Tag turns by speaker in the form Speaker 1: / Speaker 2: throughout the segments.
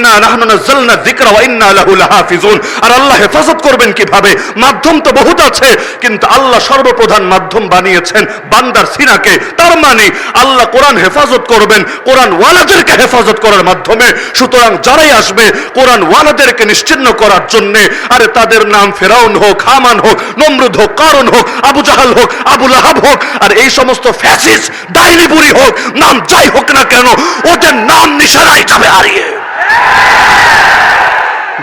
Speaker 1: মানে নিশ্চিন্ন করার জন্য, আরে তাদের নাম ফেরাউন হোক, হামান হোক, নমরুদ হোক কারণ হোক, আবু জাহাল হোক, আবু লাহাব হোক, আর এই সমস্ত ফ্যাসিস ডাইনি বুড়ি হোক, নাম যাই হোক না কেন, ওদের নাম নিশানায় যাবে হারিয়ে।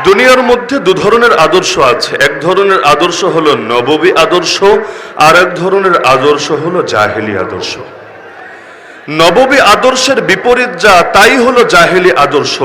Speaker 1: দুনিয়ার মধ্যে দু ধরনের আদর্শ আছে। এক ধরনের আদর্শ হলো নববী আদর্শ, আর এক ধরনের আদর্শ হলো জাহেলি আদর্শ। নববী আদর্শের বিপরীত যা, তাই হলো জাহেলি আদর্শ।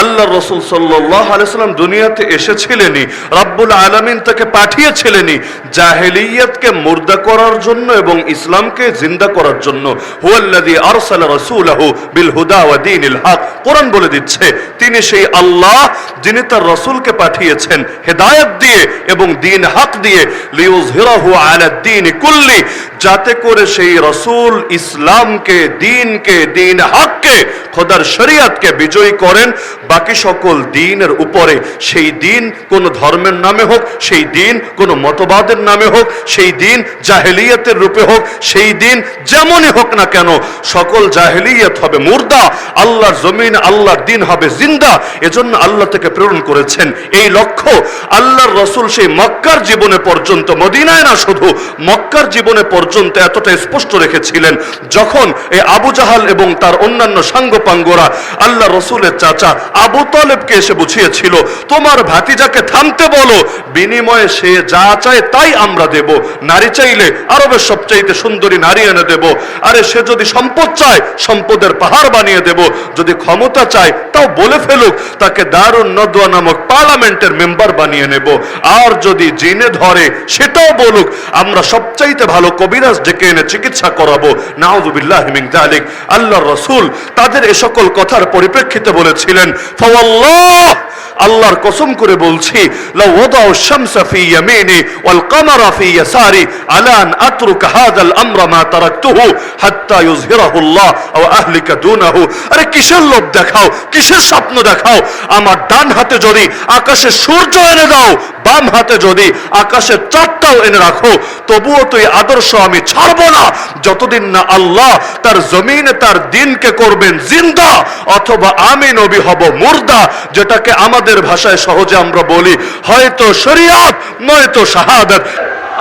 Speaker 1: আল্লাহ রসুল সাল্লাহ আলাইসাল্লাম দুনিয়াতে এসেছিলেনই, রাব্বুল আলমিন তাকে পাঠিয়েছিলেনই জাহেলিয়াতকে মুর্দা করার জন্য এবং ইসলামকে জিন্দা করার জন্য। হুয়াল্লাযী আরসালা রাসূলাহু বিল হুদা ওয়া দীনিল হক। কোরআন বলে দিচ্ছে, তিনি সেই আল্লাহ যিনি তার রসুলকে পাঠিয়েছেন, হেদায়েত দিয়ে এবং দিন হক দিয়ে। লিউযহিরাহু আলা দ্বীন কুল্লি যাতে করে সেই রসুল ইসলামকে, দিনকে, দিন হককে, খোদার শরিয়াতকে বিজয়ী করেন। বাকি সকল দিনের উপরে সেই দিন কোন ধর্মের নামে হোক, সেই দিন কোন মতবাদের নামে হোক, সেই দিন জাহেলিয়াতের রূপে হোক, সেই দিন যেমনই হোক না কেন, সকল জাহেলিয়াত হবে মুর্দা, আল্লাহর জমিন, আল্লাহর দিন হবে জিন্দা। এজন্য আল্লাহ থেকে প্রেরণ করেছেন এই লক্ষ্য। আল্লাহর রসুল সেই মক্কার জীবনে পর্যন্ত, মদিনায় না শুধু, মক্কার জীবনে পর্যন্ত এতটা স্পষ্ট রেখেছিলেন যখন এই আবু জাহাল এবং তার অন্যান্য সাঙ্গপাঙ্গরা আল্লাহ রসুলের চাচা আবু তলেবকে এসে বুঝিয়েছিল, তোমার ভাতিজাকে থামতে বলো, বিনিময়ে সে যা চায় তাই আমরা দেব। নারী চাইলে আরবের সবচাইতে সুন্দরী নারী এনে দেব। আরে সে যদি সম্পদ চায়, সম্পদের পাহাড় বানিয়ে দেব। যদি ক্ষমতা চায়, তাও বলে ফেলুক, তাকে দারুণ নদুয়া নামক পার্লামেন্টের মেম্বার বানিয়ে নেব। আর যদি জিনে ধরে, সেটাও বলুক, আমরা সবচাইতে ভালো কবিরাজ ডেকে এনে চিকিৎসা করাবো। নাউজুবিল্লাহ আল্লাহর রাসূল তাদের এ সকল কথার পরিপ্রেক্ষিতে বলেছিলেন আল্লাহর কসম করে বলছি আল্লাহ কিসের লোভ দেখাও, কিসের স্বপ্ন দেখাও? আমার ডান হাতে যদি আকাশে সূর্য এনে দাও, বাম হাতে যদি আকাশের চারটাও এনে রাখো তবুও তুই আদর্শ আমি ছাড়বো না। যতদিন না আল্লাহ তার জমিনে তার দিনকে করবেন জিন্দা, অথবা আমি নবী হব মুর্দা, যেটাকে আমাদের ভাষায় সহজে আমরা বলি, হয়তো শরিয়াত, নয়তো শাহাদাত।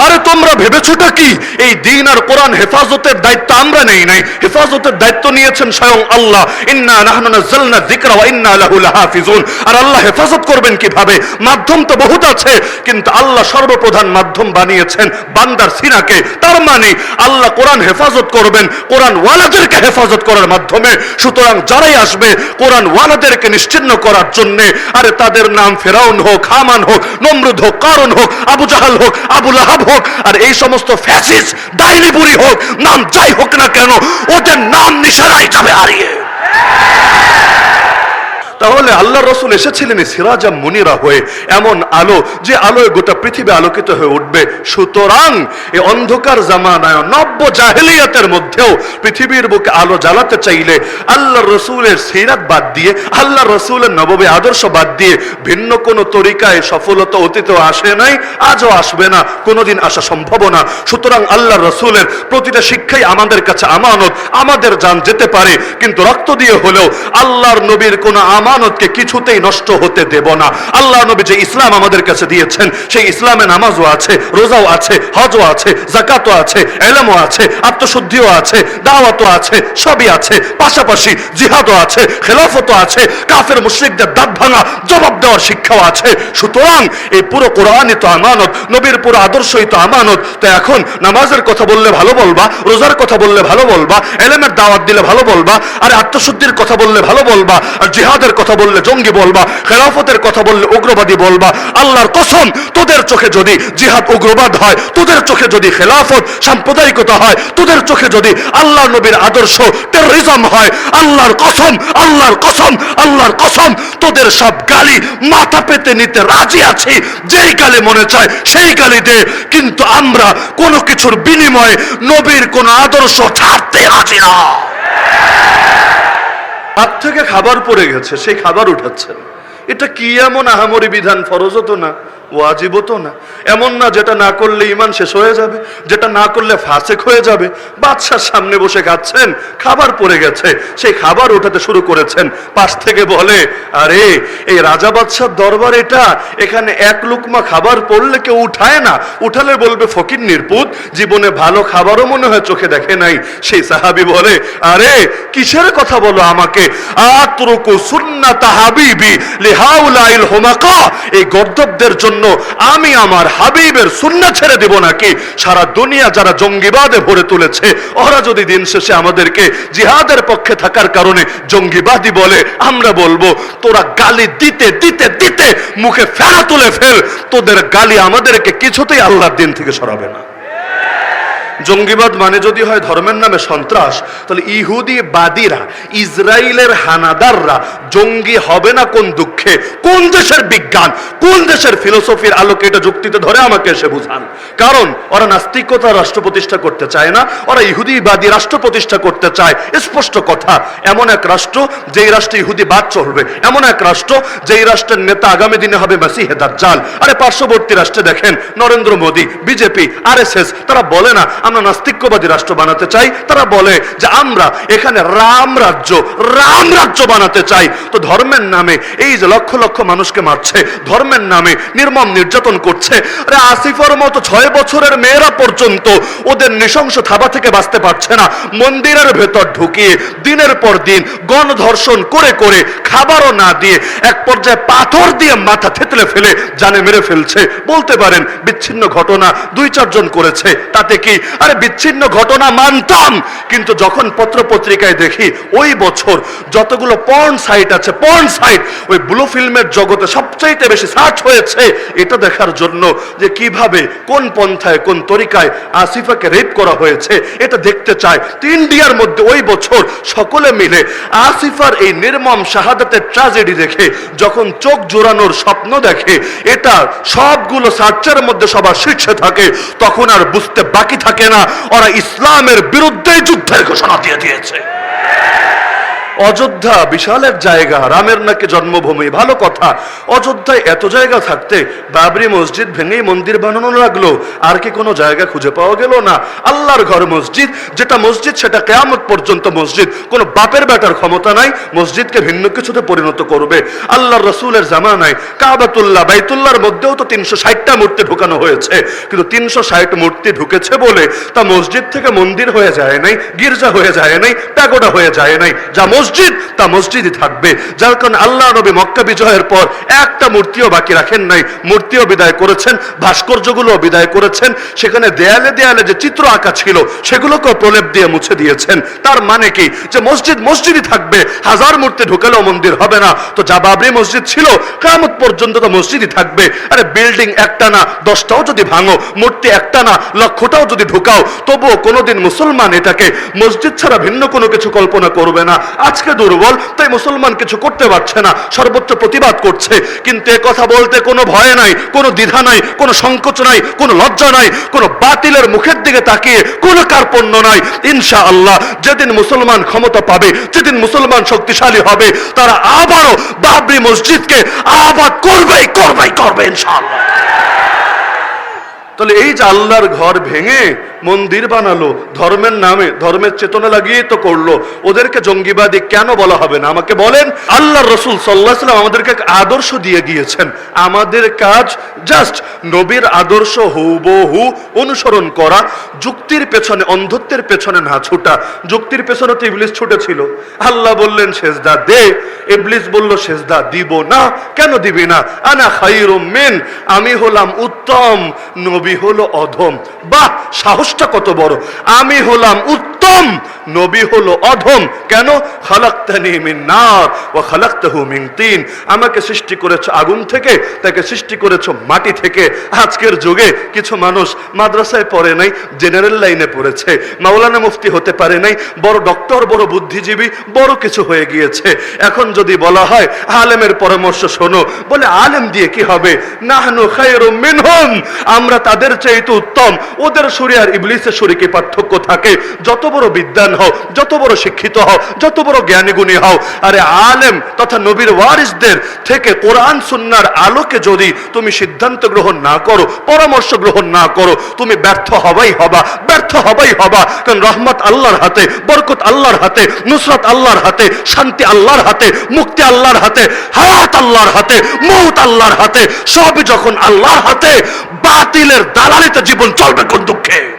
Speaker 1: আরে তোমরা ভেবেছোটা কি? এই দিন আর কোরআন হেফাজতের দায়িত্ব আমরা নেই নাই। হেফাজতের দায়িত্ব নিয়েছেন স্বয়ং আল্লাহ। ইন্না নাহনু নাযালনা যিকরা ওয়া ইন্না লাহু লাহাফিজুন। আর আল্লাহ হেফাজত করবেন কীভাবে? মাধ্যম তো বহুত আছে, কিন্তু আল্লাহ সর্বপ্রধান মাধ্যম বানিয়েছেন বান্দার সিনাকে। তার মানে আল্লাহ কোরআন হেফাজত করবেন, কোরআন ওয়ালাদেরকে হেফাজত করার মাধ্যমে। সুতরাং যারাই আসবে, কোরআন ওয়ালাদেরকে নিশ্চিন্ন করার জন্য, আরে তাদের নাম ফেরাউন হোক, হামান হোক, নমরুদ হোক, কারণ হোক, আবু জাহাল হোক, আবু লাহাব হোক, আর এই সমস্ত ফ্যাসিস ডাইনি হোক, নাম যাই হোক না কেন, ওদের নাম নিশানায় যাবে হারিয়ে। তাহলে আল্লাহ রসুল এসেছিলেন সিরাজা মুনিরা হয়ে এমন আলো যে আলোয় গোটা পৃথিবী আলোকিত হয়ে উঠবে। সুতরাং এই অন্ধকার জামানায় নব্য জাহেলিয়াতের মধ্যেও পৃথিবীর বুকে আলো জ্বালাতে চাইলে আল্লাহ রসুলের সিরাত বাদ দিয়ে আল্লাহ রসুলের নবমী আদর্শ বাদ দিয়ে ভিন্ন কোনো তরিকায় সফলতা অতীতেও আসে নাই, আজও আসবে না, কোনোদিন আসা সম্ভব না। সুতরাং আল্লাহ রসুলের প্রতিটা শিক্ষাই আমাদের কাছে আমানত, আমাদের যান যেতে পারে, কিন্তু রক্ত দিয়ে হলেও আল্লাহর নবীর কোনো আমানতকে কিছুতেই নষ্ট হতে দেব না। আল্লাহ নবী যে ইসলাম আমাদের কাছে দিয়েছেন, সেই ইসলামে নামাজও আছে, রোজাও আছে, হজও আছে জাকাতও আছে, এলেমও আছে, আত্মশুদ্ধিও আছে, দাওয়াতও আছে, সবই আছে। পাশাপাশি জিহাদও আছে, খেলাফতও আছে, কাফের মুশ্রিকদের দাঁত ভাঙা, জবাব দেওয়ার শিক্ষাও আছে। সুতরাং এই পুরো কোরআনই তো আমানত, নবীর পুরো আদর্শই তো আমানত। তো এখন নামাজের কথা বললে ভালো বলবা, রোজার কথা বললে ভালো বলবা, এলেমের দাওয়াত দিলে ভালো বলবা, আর আত্মশুদ্ধির কথা বললে ভালো বলবা, আর জিহাদের কথা বললে জঙ্গি বলবা, খেলাফতের কথা বললে উগ্রবাদী বলবা, আল্লাহর কসম, তোদের চোখে যদি জিহাদ উগ্রবাদ হয়, তোদের চোখে যদি খেলাফত সাম্প্রদায়িকতা হয়, তোদের চোখে যদি আল্লাহ নবীর আদর্শ টেররিজম হয়, আল্লাহর কসম আল্লাহর কসম আল্লাহর কসম, তোদের সব গালি মাথা পেতে নিতে রাজি আছি, যেই গালি মনে চায় সেই গালি দে, কিন্তু আমরা কোনো কিছুর বিনিময়ে নবীর কোন আদর্শ ছাড়তে রাজি না। হাত থেকে খাবার পড়ে গেছে, সেই খাবার উঠাচ্ছেন। এটা কি এমন আহামরি বিধান? ফরজও তো না। ওয়াজিবও না। এমন না যেটা না করলে ইমান শেষ হয়ে যাবে, যেটা না করলে ফাসেক হয়ে যাবে। বাদশার সামনে বসে খাচ্ছেন, খাবার পড়ে গেছে। সেই খাবার উঠাতে শুরু করেছেন। পাশ থেকে বলে, আরে, এই রাজা দরবার এটা। এখানে এক লুকমা খাবার পড়লে কেউ উঠায় না। উঠালে বলবে, ফকির নির্পুত জীবনে ভালো খাবারও মনে হয় চোখে দেখে নাই। সেই সাহাবি বলে, আরে, কিসের কথা বলো আমাকে? আতরুকু সুন্নাতা হাবিবি লিহাউলাইল হুমাকা। এই গর্দবদের জন্য আমি আমার হাবিবের সুন্না ছেড়ে দেব নাকি? সারা দুনিয়া যারা জঙ্গিবাদে ভরে তুলেছে, ওরা যদি দিন শেষে আমাদেরকে জিহাদের পক্ষে থাকার কারণে জঙ্গিবাদী বলে, আমরা বলব, তোরা গালি দিতে দিতে দিতে মুখে ফেরা তুলে ফেল, তোদের গালি আমাদেরকে কিছুতেই আল্লাহর দিন থেকে সরাবে না। জঙ্গিবাদ মানে যদি হয় ধর্মের নামে সন্ত্রাস, তাহলে ইহুদি বাদীরা ইসরায়েলের হানাদাররা জঙ্গি হবে না কোন দুঃখে? কোন দেশের বিজ্ঞান, কোন দেশের ফিলোসফির আলোকে এটা যুক্তিতে ধরে আমাকে এসে বুঝান? কারণ ওরা নাস্তিকতা রাষ্ট্র প্রতিষ্ঠা করতে চায় না, ওরা ইহুদিবাদী রাষ্ট্র প্রতিষ্ঠা করতে চায়। স্পষ্ট কথা, এমন এক রাষ্ট্র যেই রাষ্ট্রে ইহুদি বাদ চলবে, এমন এক রাষ্ট্র যেই রাষ্ট্রের নেতা আগামী দিনে হবে মাসিহে দাজ্জাল। আরে পার্শ্ববর্তী রাষ্ট্রে দেখেন, নরেন্দ্র মোদী, বিজেপি, আরএসএস, তারা বলে না আমরা নাস্তিক্যবাদী রাষ্ট্র বানাতে চাই। তারা বলে যে আমরা এখানে রাম রাজ্য রাম রাজ্য বানাতে চাই। তো ধর্মের নামে এই যে লক্ষ লক্ষ মানুষকে মারছে, ধর্মের নামে নির্মম নির্যাতন করছে। আরে আসিফর মতো ছয় বছরের মেয়েরা পর্যন্ত ওদের নৃশংস থাবা থেকে বাঁচতে পারছে না। মন্দিরের ভেতর ঢুকিয়ে দিনের পর দিন গণধর্ষণ করে করে খাবারও না দিয়ে এক পর্যায়ে পাথর দিয়ে মাথা থেতলে ফেলে, জানে মেরে ফেলছে। বলতে পারেন, বিচ্ছিন্ন ঘটনা দুই চারজন করেছে। তাতে কি আরে বিচ্ছিন্ন ঘটনা মানতাম। কিন্তু যখন পত্র পত্রিকায় দেখি, ওই বছর যতগুলো পর্ন সাইট আছে পর্ন সাইট ওই ব্লু ফিল্মের জগতে সবচাইতে বেশি সার্চ হয়েছে, এটা দেখার জন্য যে কীভাবে, কোন পন্থায়, কোন তরিকায় আসিফাকে রেপ করা হয়েছে, এটা দেখতে চায় তো ইন্ডিয়ার মধ্যে ওই বছর সকলে মিলে আসিফার এই নির্মম শাহাদাতের ট্রাজেডি দেখে, যখন চোখ জোড়ানোর স্বপ্ন দেখে, এটা সবগুলো সার্চের মধ্যে সবার শীর্ষে থাকে, তখন আর বুঝতে বাকি থাকে না ওরা ইসলামের বিরুদ্ধে যুদ্ধের ঘোষণা দিয়ে দিয়েছে। অযোধ্যা বিশাল এক জায়গা, রামের নাকি জন্মভূমি? ভালো কথা। অযোধ্যায় এত জায়গা থাকতে বাবরি মসজিদ ভেঙেই মন্দির বানানো লাগল। আর কি কোনো জায়গা খুঁজে পাওয়া গেল না? আল্লাহর ঘর মসজিদ, যেটা মসজিদ, সেটা কেয়ামত পর্যন্ত মসজিদ। কোনো বাপের বেটার ক্ষমতা নাই, মসজিদকে ভিন্ন কিছুতে পরিণত করবে। আল্লাহর রসুলের জামানায় কাবাতুল্লাহ, বাইতুল্লাহর মধ্যেও তো তিনশো ষাটটা মূর্তি ঢুকানো হয়েছে। কিন্তু তিনশো ষাট মূর্তি ঢুকেছে বলে তা মসজিদ থেকে মন্দির হয়ে যায় নাই, গির্জা হয়ে যায় নাই, প্যাগোডা হয়ে যায় নাই। যা মসজিদ তা মসজিদই থাকবে। যার কারণে আল্লাহ নবী মক্কা বিজয়ের পর একটা মূর্তিও বাকি রাখেন নাই। মূর্তিও বিদায় করেছেন ভাস্কর্যগুলো বিদায় করেছেন। সেখানে দেয়ালে দেয়ালে যে চিত্র আঁকা ছিল, সেগুলোকেও প্রলেপ দিয়ে মুছে দিয়েছেন। তার মানে কি? যে মসজিদ মসজিদই থাকবে, হাজার মূর্তি ঢুকেলেও মন্দির হবে না। তো যা বাবরি মসজিদ ছিল কামত পর্যন্ত তো মসজিদই থাকবে। আরে বিল্ডিং একটা না, দশটাও যদি ভাঙো, মূর্তি একটা না লক্ষটাও যদি ঢুকাও, তবুও কোনোদিন মুসলমান এটাকে মসজিদ ছাড়া ভিন্ন কোনো কিছু কল্পনা করবে না। আজকে দুর্বল, তাই মুসলমান কিছু করতে পারছে না সর্বোচ্চ প্রতিবাদ করছে। কিন্তু এ কথা বলতে কোনো ভয় নাই, কোনো দ্বিধা নাই, কোনো সংকোচ নাই, কোনো লজ্জা নাই, কোনো বাতিলের মুখের দিকে তাকিয়ে কোনো কার্পণ্য নাই। ইনশা আল্লাহ যেদিন মুসলমান ক্ষমতা পাবে, যেদিন মুসলমান শক্তিশালী হবে, তারা আবারও বাবরি মসজিদকে আবার করবেই করবেই, করবে ইনশাআল্লাহ। তাহলে এই যে আল্লাহর ঘর ভেঙে মন্দির বানালো, ধর্মের নামে, ধর্মের চেতনা লাগিয়ে তো করল। ওদেরকে জঙ্গিবাদী কেন বলা হবে না? আমাকে বলেন আল্লাহ রসুল সাল্লাহ সাল্লাম আমাদেরকে আদর্শ দিয়ে গিয়েছেন। আমাদের কাজ জাস্ট নবীর আদর্শ হুবহু অনুসরণ করা, যুক্তির পেছনে, অন্ধত্বের পেছনে না ছুটা। যুক্তির পেছনে তো ইবলিস ছুটেছিল আল্লাহ বললেন, সেজদা দে। ইবলিস বলল, সেজদা দিব না। কেন দিবি না? আনা খাইরুম মিন। আমি হলাম উত্তম। নবী হলো অধম। বাহ সাহসটা কত বড়? আমি হলাম উত্তম নবী হলো অধম। কেন? আমাকে সৃষ্টি করেছ আগুন থেকে, তাকে সৃষ্টি করেছ মাটি থেকে। আজকের যুগে কিছু মানুষ মাদ্রাসায় পড়ে নাই, জেনারেল লাইনে পড়েছে, মাওলানা মুফতি হতে পারে নাই, বড় ডক্টর, বড় বুদ্ধিজীবী, বড় কিছু হয়ে গিয়েছে। এখন যদি বলা হয়, আলেমের পরামর্শ শোনো, বলে আলেম দিয়ে কি হবে? আমরা তাদের চাইতে উত্তম। ওদের শরী আর ইবলিসের শরী কি পার্থক্য থাকে? যত বিদ্যান হও, যত বড় শিক্ষিত হও, যত বড় জ্ঞানী গুণী হও। আরে আলেম তথা নবীর ওয়ারিসদের থেকে কোরআন সুন্নার আলোকে যদি তুমি সিদ্ধান্ত গ্রহণ না করো, পরামর্শ গ্রহণ না করো, তুমি ব্যর্থ হবাই হবা, ব্যর্থ হবাই হবা। কারণ রহমত আল্লাহর হাতে, বরকত আল্লাহর হাতে, নুসরত আল্লাহর হাতে, শান্তি আল্লাহর হাতে, মুক্তি আল্লাহর হাতে, হায়াত আল্লাহর হাতে, মৌত আল্লাহর হাতে, সবই যখন আল্লাহর হাতে, বাতিলের দালালিতে জীবন চলবে কোন দুঃখে?